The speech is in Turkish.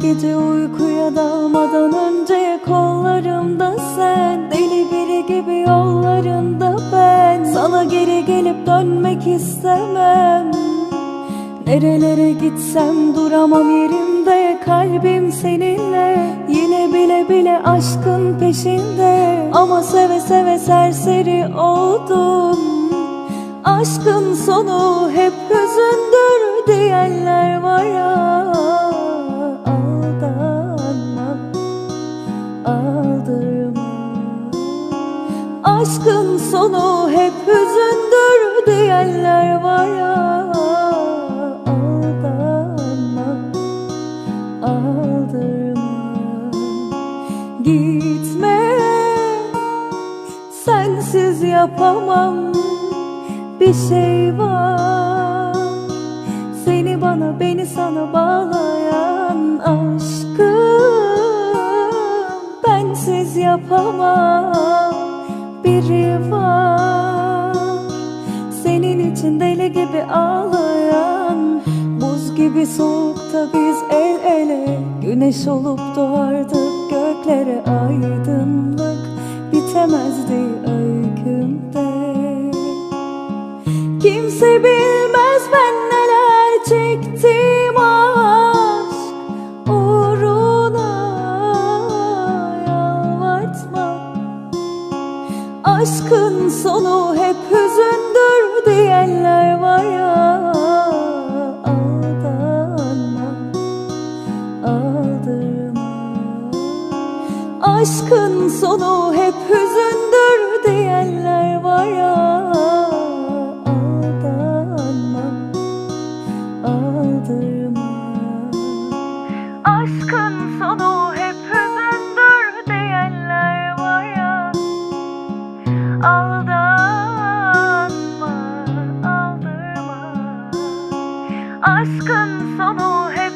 gece uykuya dalmadan önce kollarımda sen Deli biri gibi yollarında ben. Sana geri gelip dönmek istemem. Nerelere gitsem duramam yerimde Kalbim seninle. Yine bile bile aşkın peşinde. Ama seve seve serseri oldum. Aşkın sonu hep hüzündür diyenler var ya Aşkın sonu hep hüzündür diyenler var ya Aldanma, aldırma. Gitme, sensiz yapamam bir şey var. Seni bana beni sana bağlayan var Senin için deli gibi ağlayan Buz gibi soğukta biz el ele. Güneş olup doğardık göklere aydınlık Bitemezdi öykümde. Kimse bilmez Aşkın sonu hep hüzündür diyenler var ya Aldanma, aldırma. Aşkın sonu hep hüzündür diyenler var ya Aldanma, aldırma. Aşkın sonu hep aşkın sonu hep